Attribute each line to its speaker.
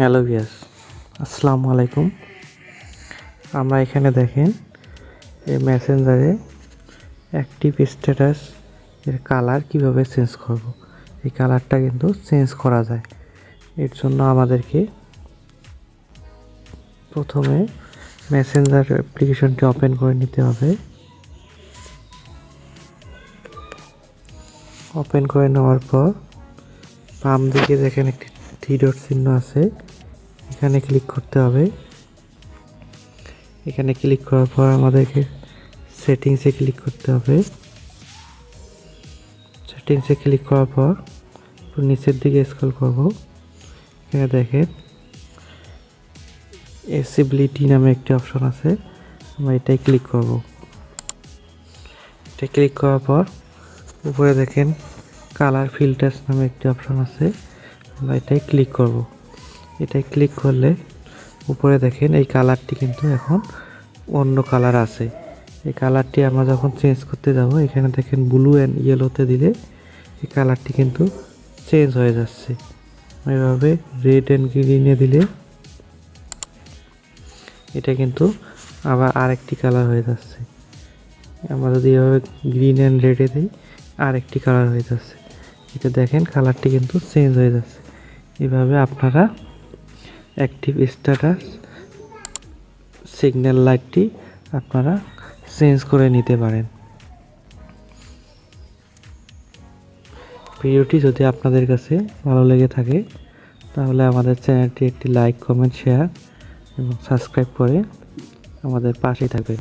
Speaker 1: Hello ভিয়াস আসসালামু আলাইকুম। আমরা এখানে দেখেন, এই মেসেঞ্জারে অ্যাক্টিভ স্ট্যাটাস এর কালার কীভাবে চেঞ্জ করব। এই কালারটা কিন্তু চেঞ্জ করা যায়। এর জন্য আমাদেরকে প্রথমে মেসেঞ্জার অ্যাপ্লিকেশনটি ওপেন করে নিতে হবে। ওপেন করে নেওয়ার পর বাম দিকে দেখেন একটি থ্রি ডট চিহ্ন আছে। এখানে ক্লিক করতে হবে। এখানে ক্লিক করার পর আমাদেরকে সেটিংসে ক্লিক করতে হবে। সেটিংসে ক্লিক করার পর নিচের দিকে স্ক্রল করব। এখানে দেখেন এসিবিলিটি নামে একটি অপশন আছে। আমরা এটাই ক্লিক করব। এটা ক্লিক করার পর উপরে দেখেন কালার ফিল্টার্স নামে একটি অপশন আছে। আমরা এটাই ক্লিক করব। এটাই ক্লিক করলে উপরে দেখেন এই কালারটি কিন্তু এখন অন্য কালার আছে। এই কালারটি আমরা যখন চেঞ্জ করতে যাব, এখানে দেখেন ব্লু অ্যান্ড ইয়েলোতে দিলে এই কালারটি কিন্তু চেঞ্জ হয়ে যাচ্ছে। এভাবে রেড অ্যান্ড গ্রিনে দিলে এটা কিন্তু আবার আরেকটি কালার হয়ে যাচ্ছে। আমরা যদি এভাবে গ্রিন অ্যান্ড রেডে দিই, আরেকটি কালার হয়ে যাচ্ছে। এটা দেখেন কালারটি কিন্তু চেঞ্জ হয়ে যাচ্ছে। এভাবে আপনারা অ্যাক্টিভ স্ট্যাটাস সিগন্যাল লাইটটি আপনারা চেঞ্জ করে নিতে পারেন। ভিডিওটি যদি আপনাদের কাছে ভালো লেগে থাকে, তাহলে আমাদের চ্যানেলটি একটি লাইক কমেন্ট শেয়ার এবং সাবস্ক্রাইব করে আমাদের পাশেই থাকবেন।